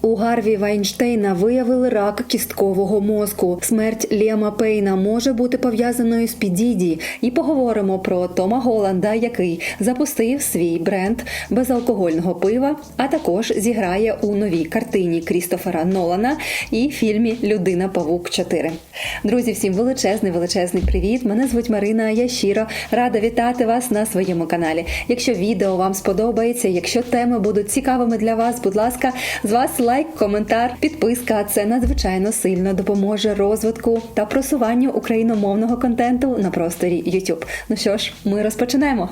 У Гарві Вайнштейна виявили рак кісткового мозку. Смерть Ліама Пейна може бути пов'язаною з Підіді. І поговоримо про Тома Голланда, який запустив свій бренд безалкогольного пива, а також зіграє у новій картині Крістофера Нолана і фільмі Людина Павук 4. Друзі, всім величезний величезний привіт! Мене звуть Марина. Я рада вітати вас на своєму каналі. Якщо відео вам сподобається, якщо теми будуть цікавими для вас, будь ласка, з вас лайк, коментар, підписка. Це надзвичайно сильно допоможе розвитку та просуванню україномовного контенту на просторі YouTube. Ну що ж, ми розпочинаємо.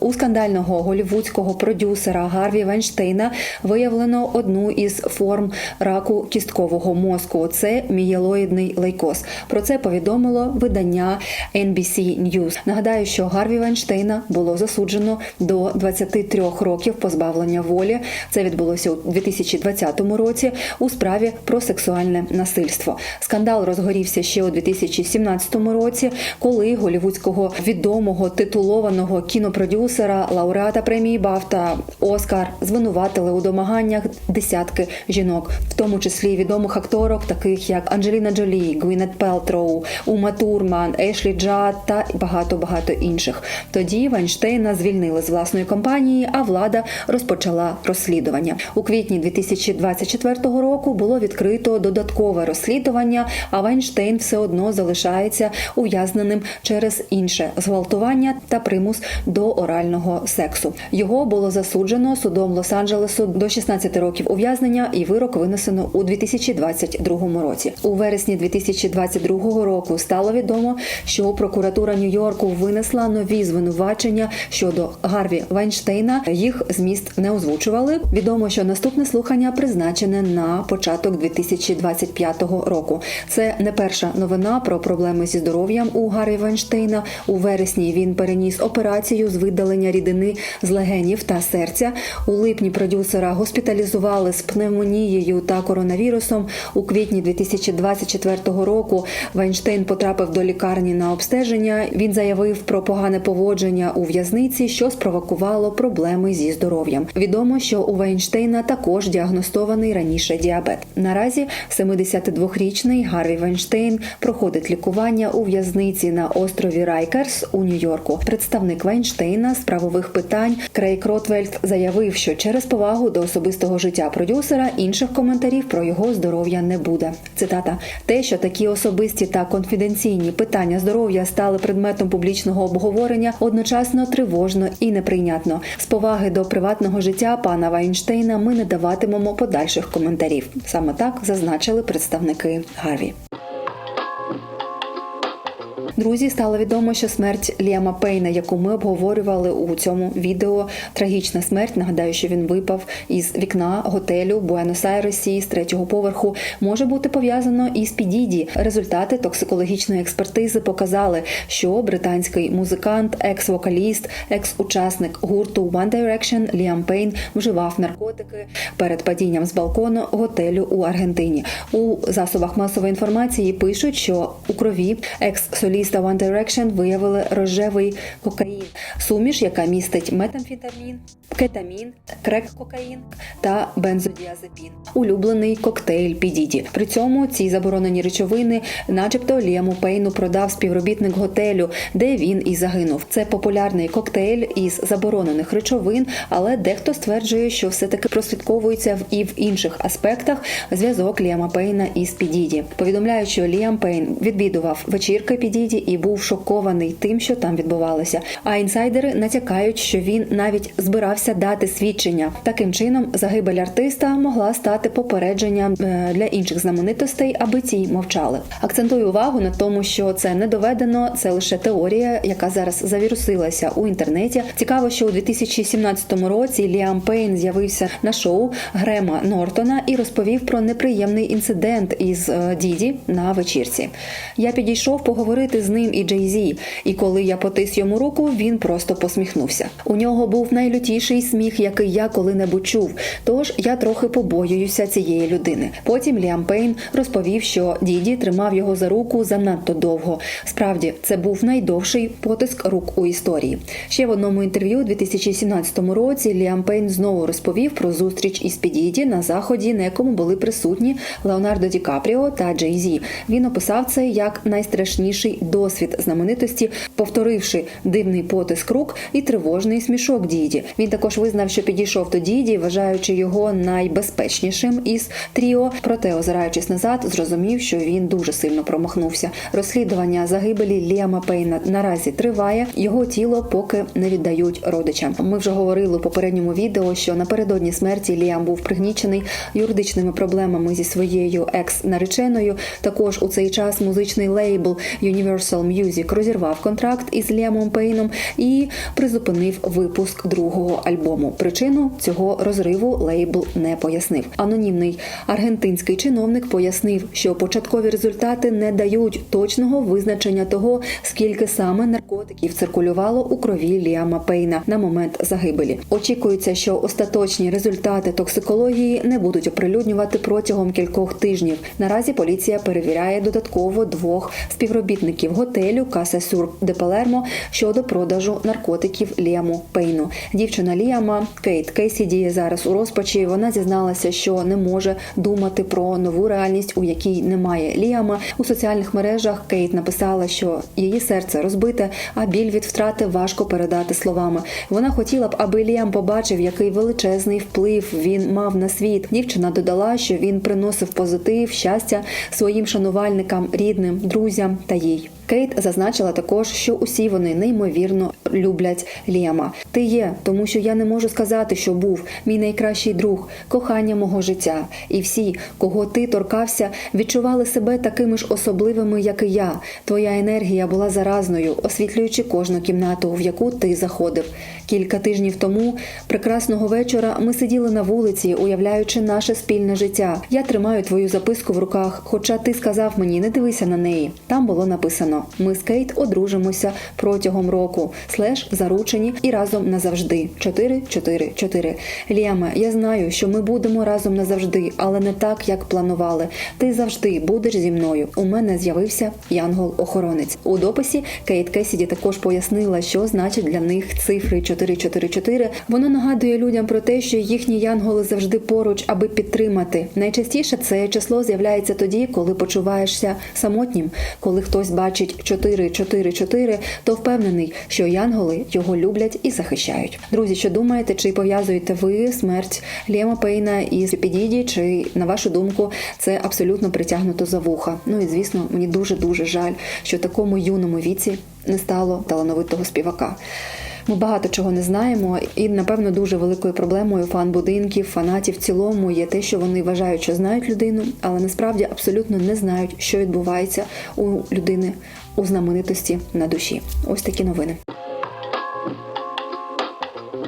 У скандального голівудського продюсера Гарві Вайнштейна виявлено одну із форм раку кісткового мозку. Це мієлоїдний лейкоз. Про це повідомило видання NBC News. Нагадаю, що Гарві Вайнштейна було засуджено до 23 років позбавлення волі. Це відбулося у 2020 році у справі про сексуальне насильство. Скандал розгорівся ще у 2017 році, коли голівудського відомого титулованого кінопродюсера лауреата премії Бафта Оскар звинуватили у домаганнях десятки жінок, в тому числі відомих акторок, таких як Анджеліна Джолі, Гвінет Пелтроу, Ума Турман, Ешлі Джад та багато багато інших. Тоді Вайнштейна звільнили з власної компанії, а влада розпочала розслідування у квітні 2024 року. Було відкрито додаткове розслідування. А Вайнштейн все одно залишається ув'язненим через інше зґвалтування та примус до орального сексу. Його було засуджено судом Лос-Анджелесу до 16 років ув'язнення, і вирок винесено у 2022 році. У вересні 2022 року стало відомо, що прокуратура Нью-Йорку винесла нові звинувачення щодо Гарві Вайнштейна. Їх зміст не озвучували. Відомо, що наступне слухання призначене на початок 2025 року. Це не перша новина про проблеми зі здоров'ям у Гарві Вайнштейна. У вересні він переніс операцію з видалення рідини з легенів та серця. У липні продюсера госпіталізували з пневмонією та коронавірусом. У квітні 2024 року Вайнштейн потрапив до лікарні на обстеження. Він заявив про погане поводження у в'язниці, що спровокувало проблеми зі здоров'ям. Відомо, що у Вайнштейна також діагностований раніше діабет. Наразі 72-річний Гарві Вайнштейн проходить лікування у в'язниці на острові Райкерс у Нью-Йорку. Представник Вайнштейна з правових питань Крейг Ротвельд заявив, що через повагу до особистого життя продюсера інших коментарів про його здоров'я не буде. Цитата: те, що такі особисті та конфіденційні питання здоров'я стали предметом публічного обговорення, одночасно тривожно і неприйнятно. З поваги до приватного життя пана Вайнштейна ми не даватимемо подальших коментарів. Саме так зазначили представники Гарві. Друзі, стало відомо, що смерть Ліама Пейна, яку ми обговорювали у цьому відео, трагічна смерть. Нагадаю, що він випав із вікна готелю Буенос-Айресі з третього поверху, може бути пов'язано із підіді. Результати токсикологічної експертизи показали, що британський музикант, екс-вокаліст, екс-учасник гурту One Direction Ліам Пейн вживав наркотики перед падінням з балкону готелю у Аргентині. У засобах масової інформації пишуть, що у крові екс-соліст та One Direction виявили рожевий кокаїн, суміш, яка містить метамфетамін, кетамін, крек-кокаїн та бензодіазепін. Улюблений коктейль Підіді. При цьому ці заборонені речовини, начебто, Ліаму Пейну продав співробітник готелю, де він і загинув. Це популярний коктейль із заборонених речовин, але дехто стверджує, що все таки прослідковується в і в інших аспектах зв'язок Ліама Пейна із Підіді. Повідомляють, що Ліам Пейн відвідував вечірки Підіді і був шокований тим, що там відбувалося. А інсайдери натякають, що він навіть збирався дати свідчення. Таким чином, загибель артиста могла стати попередженням е, для інших знаменитостей, аби ці мовчали. Акцентую увагу на тому, що це не доведено, це лише теорія, яка зараз завірусилася у інтернеті. Цікаво, що у 2017 році Ліам Пейн з'явився на шоу Грема Нортона і розповів про неприємний інцидент із е, Діді на вечірці. Я підійшов поговорити з ним і Джей Зі. І коли я потис йому руку, він просто посміхнувся. У нього був найлютіший сміх, який я коли-небудь чув. Тож я трохи побоююся цієї людини. Потім Ліам Пейн розповів, що діді тримав його за руку занадто довго. Справді, це був найдовший потиск рук у історії. Ще в одному інтерв'ю у 2017 році Ліам Пейн знову розповів про зустріч із Підіді на заході, на якому були присутні Леонардо Ді Капріо та Джей Зі. Він описав це як найстрашніший досвід знаменитості, повторивши дивний потиск рук і тривожний смішок Діді. Він також визнав, що підійшов до Діді, вважаючи його найбезпечнішим із тріо. Проте, озираючись назад, зрозумів, що він дуже сильно промахнувся. Розслідування загибелі Ліама Пейна наразі триває. Його тіло поки не віддають родичам. Ми вже говорили у попередньому відео, що напередодні смерті Ліам був пригнічений юридичними проблемами зі своєю екс-нареченою. Також у цей час музичний лейбл Universal Music розірвав контракт із Ліамом Пейном і призупинив випуск другого альбому. Причину цього розриву лейбл не пояснив. Анонімний аргентинський чиновник пояснив, що початкові результати не дають точного визначення того, скільки саме наркотиків циркулювало у крові Ліама Пейна на момент загибелі. Очікується, що остаточні результати токсикології не будуть оприлюднювати протягом кількох тижнів. Наразі поліція перевіряє додатково двох співробітників готелю Каса Сюр де Палермо щодо продажу наркотиків Ліаму Пейну. Дівчина Ліама Кейт Кейсіді зараз у розпачі. Вона зізналася, що не може думати про нову реальність, у якій немає Ліама. У соціальних мережах Кейт написала, що її серце розбите, а біль від втрати важко передати словами. Вона хотіла б, аби Ліам побачив, який величезний вплив він мав на світ. Дівчина додала, що він приносив позитив, щастя своїм шанувальникам, рідним, друзям та їй. Кейт зазначила також, що усі вони неймовірно люблять Ліама. Ти є, тому що я не можу сказати, що був мій найкращий друг, кохання мого життя. І всі, кого ти торкався, відчували себе такими ж особливими, як і я. Твоя енергія була заразною, освітлюючи кожну кімнату, в яку ти заходив. Кілька тижнів тому, прекрасного вечора, ми сиділи на вулиці, уявляючи наше спільне життя. Я тримаю твою записку в руках, хоча ти сказав мені, не дивися на неї. Там було написано: ми з Кейт одружимося протягом року, слеш заручені і разом назавжди. 4-4-4. Ліаме, я знаю, що ми будемо разом назавжди, але не так, як планували. Ти завжди будеш зі мною. У мене з'явився янгол-охоронець. У дописі Кейт Кесіді також пояснила, що значить для них цифри 444. Воно нагадує людям про те, що їхні янголи завжди поруч, аби підтримати. Найчастіше це число з'являється тоді, коли почуваєшся самотнім, коли хтось бачить 444, то впевнений, що янголи його люблять і захищають. Друзі, що думаєте, чи пов'язуєте ви смерть Лєма Пейна із Підіді, чи на вашу думку це абсолютно притягнуто за вуха? Ну і звісно, мені дуже дуже жаль, що такому юному віці не стало талановитого співака. Ми багато чого не знаємо, і напевно дуже великою проблемою фан-будинків, фанатів в цілому є те, що вони вважають, що знають людину, але насправді абсолютно не знають, що відбувається у людини у знаменитості на душі. Ось такі новини.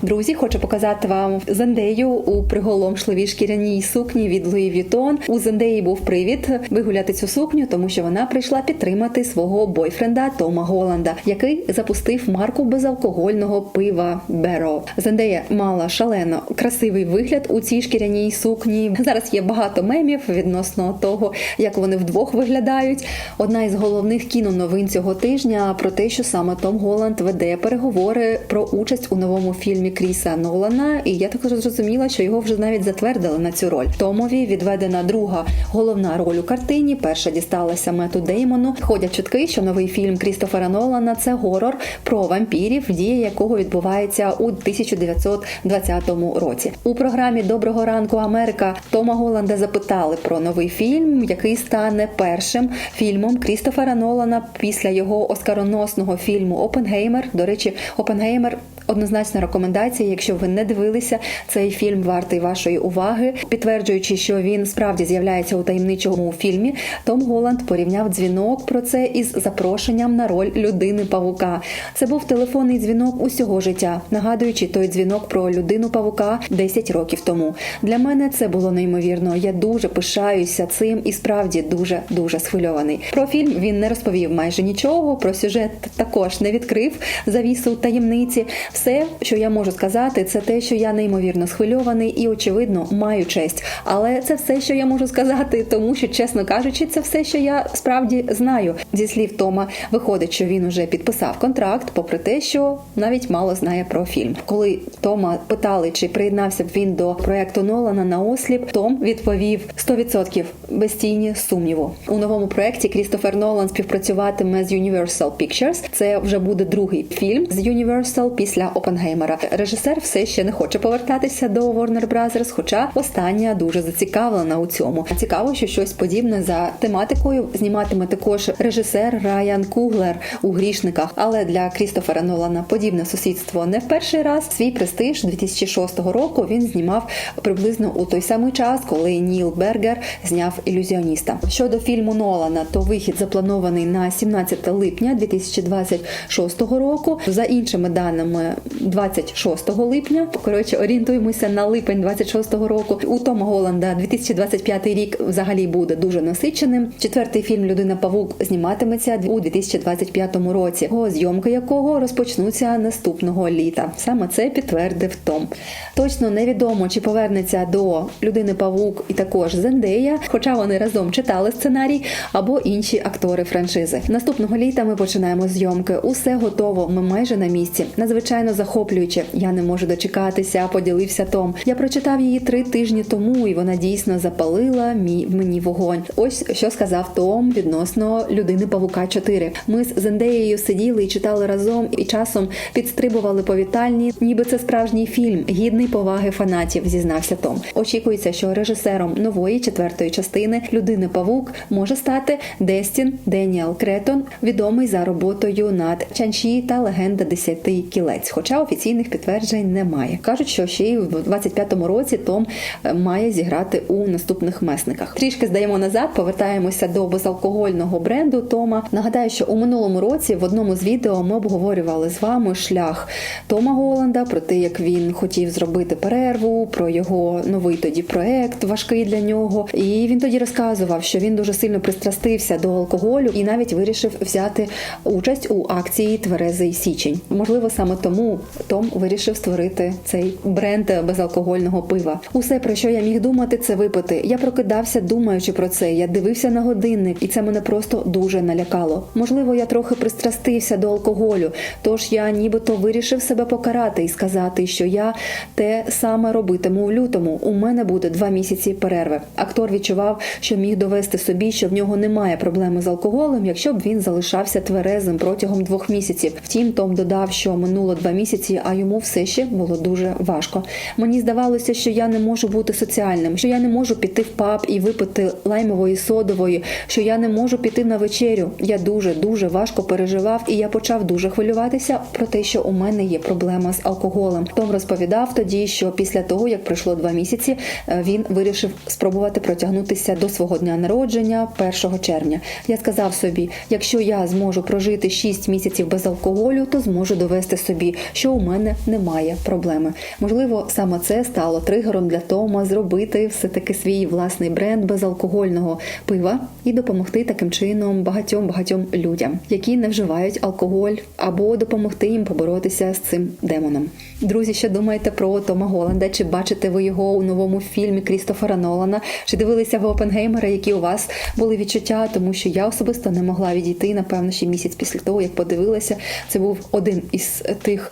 Друзі, хочу показати вам Зендею у приголомшливій шкіряній сукні від Louis Vuitton. У Зендеї був привід вигуляти цю сукню, тому що вона прийшла підтримати свого бойфренда Тома Голланда, який запустив марку безалкогольного пива Беро. Зендея мала шалено красивий вигляд у цій шкіряній сукні. Зараз є багато мемів відносно того, як вони вдвох виглядають. Одна із головних кіноновин цього тижня про те, що саме Том Голланд веде переговори про участь у новому фільмі Кріса Нолана, і я також зрозуміла, що його вже навіть затвердили на цю роль. Томові відведена друга головна роль у картині. Перша дісталася Мету Деймону. Ходять чутки, що новий фільм Крістофера Нолана це горор про вампірів, дія якого відбувається у 1920 році. У програмі Доброго ранку Америка Тома Голланда запитали про новий фільм, який стане першим фільмом Крістофера Нолана після його оскароносного фільму Опенгеймер. До речі, Опенгеймер однозначна рекомендація. Якщо ви не дивилися, цей фільм вартий вашої уваги, підтверджуючи, що він справді з'являється у таємничому фільмі. Том Голланд порівняв дзвінок про це із запрошенням на роль людини павука. Це був телефонний дзвінок усього життя, нагадуючи той дзвінок про людину павука 10 років тому. Для мене це було неймовірно. Я дуже пишаюся цим і справді дуже дуже схвильований. Про фільм він не розповів майже нічого. Про сюжет також не відкрив завісу таємниці. Все, що я можу сказати, це те, що я неймовірно схвильований і, очевидно, маю честь. Але це все, що я можу сказати, тому що, чесно кажучи, це все, що я справді знаю. Зі слів Тома, виходить, що він уже підписав контракт, попри те, що навіть мало знає про фільм. Коли Тома питали, чи приєднався б він до проекту Нолана на осліп, Том відповів 100% без тіні сумніву. У новому проекті Крістофер Нолан співпрацюватиме з Universal Pictures. Це вже буде другий фільм з Universal після Опенгеймера. Режисер все ще не хоче повертатися до Warner Brothers, хоча остання дуже зацікавлена у цьому. Цікаво, що щось подібне за тематикою зніматиме також режисер Райан Куглер у грішниках. Але для Крістофера Нолана подібне сусідство не в перший раз. Свій престиж 2006 року він знімав приблизно у той самий час, коли Ніл Бергер зняв ілюзіоніста. Щодо фільму Нолана, то вихід запланований на 17 липня 2026 року. За іншими даними, 26 липня. Коротше, орієнтуємося на липень 26-го року. У Тома Голланда 2025 рік взагалі буде дуже насиченим. Четвертий фільм Людина Павук зніматиметься у 2025 році. Його зйомки якого розпочнуться наступного літа. Саме це підтвердив Том. Точно невідомо, чи повернеться до людини Павук і також Зендея, хоча вони разом читали сценарій, або інші актори франшизи. Наступного літа ми починаємо зйомки. Усе готово. Ми майже на місці. Надзвичайно захоплююче. Я не можу дочекатися. Поділився Том. Я прочитав її три тижні тому, і вона дійсно запалила мій мені вогонь. Ось що сказав Том відносно людини Павука 4. Ми з Зендеєю сиділи і читали разом, і часом підстрибували по вітальні, ніби це справжній фільм, гідний поваги фанатів. Зізнався Том. Очікується, що режисером нової четвертої частини людини Павук може стати Дестін Деніел Кретон, відомий за роботою над Чанші та Легенда Десяти кілець. Хоча офіційних підтверджень немає. кажуть, що ще й в 25-му році Том е, має зіграти у наступних месниках. Трішки здаємо назад, повертаємося до безалкогольного бренду Тома. Нагадаю, що у минулому році в одному з відео ми обговорювали з вами шлях Тома Голланда про те, як він хотів зробити перерву, про його новий тоді проект важкий для нього. І він тоді розказував, що він дуже сильно пристрастився до алкоголю і навіть вирішив взяти участь у акції Тверезий Січень. Можливо, саме тому Том вирішив створити цей бренд безалкогольного пива. Усе про що я міг думати, це випити. Я прокидався, думаючи про це. Я дивився на годинник, і це мене просто дуже налякало. Можливо, я трохи пристрастився до алкоголю, тож я нібито вирішив себе покарати і сказати, що я те саме робитиму в лютому. У мене буде два місяці перерви. Актор відчував, що міг довести собі, що в нього немає проблеми з алкоголем, якщо б він залишався тверезим протягом двох місяців. Втім, Том додав, що минуло два місяці, а йому все ще було дуже важко. Мені здавалося, що я не можу бути соціальним, що я не можу піти в паб і випити лаймової содової, що я не можу піти на вечерю. Я дуже дуже важко переживав, і я почав дуже хвилюватися про те, що у мене є проблема з алкоголем. Том розповідав тоді, що після того, як пройшло два місяці, е, він вирішив спробувати протягнутися до свого дня народження 1 червня. Я сказав собі: якщо я зможу прожити 6 місяців без алкоголю, то зможу довести собі, що у мене немає проблеми. Можливо, саме це стало тригером для Тома зробити все таки свій власний бренд безалкогольного пива і допомогти таким чином багатьом багатьом людям, які не вживають алкоголь, або допомогти їм поборотися з цим демоном. Друзі, що думаєте про Тома Голланда? Чи бачите ви його у новому фільмі Крістофера Нолана? Чи дивилися ви Опенгеймера, які у вас були відчуття? Тому що я особисто не могла відійти напевно ще місяць після того, як подивилася. Це був один із тих.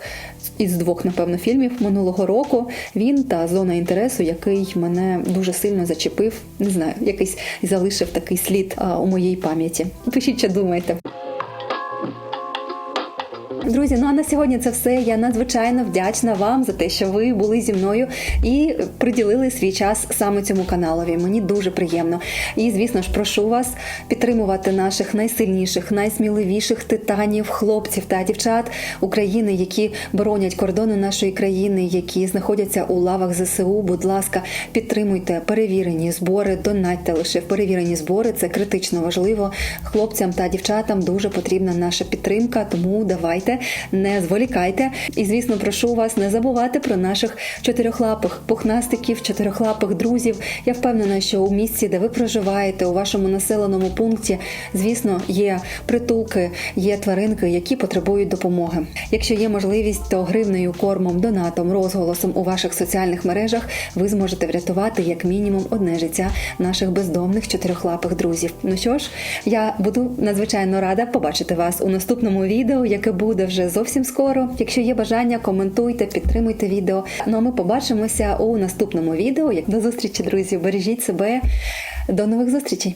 Із двох, напевно, фільмів минулого року він та зона інтересу, який мене дуже сильно зачепив, не знаю, якийсь залишив такий слід у моїй пам'яті. Пишіть, що думаєте. Друзі, ну а на сьогодні це все. Я надзвичайно вдячна вам за те, що ви були зі мною і приділили свій час саме цьому каналові. Мені дуже приємно. І звісно ж, прошу вас підтримувати наших найсильніших, найсміливіших титанів, хлопців та дівчат України, які боронять кордони нашої країни, які знаходяться у лавах ЗСУ. Будь ласка, підтримуйте перевірені збори, донатьте лише в перевірені збори. Це критично важливо. Хлопцям та дівчатам дуже потрібна наша підтримка. Тому давайте не зволікайте. І звісно, прошу вас не забувати про наших чотирьохлапих пухнастиків, чотирьохлапих друзів. Я впевнена, що у місці, де ви проживаєте, у вашому населеному пункті, звісно, є притулки, є тваринки, які потребують допомоги. Якщо є можливість, то гривнею, кормом, донатом, розголосом у ваших соціальних мережах ви зможете врятувати як мінімум одне життя наших бездомних чотирьохлапих друзів. Ну що ж, я буду надзвичайно рада побачити вас у наступному відео, яке буде вже зовсім скоро. Якщо є бажання, коментуйте, підтримуйте відео. Ну а ми побачимося у наступному відео. До зустрічі, друзі, бережіть себе. До нових зустрічей.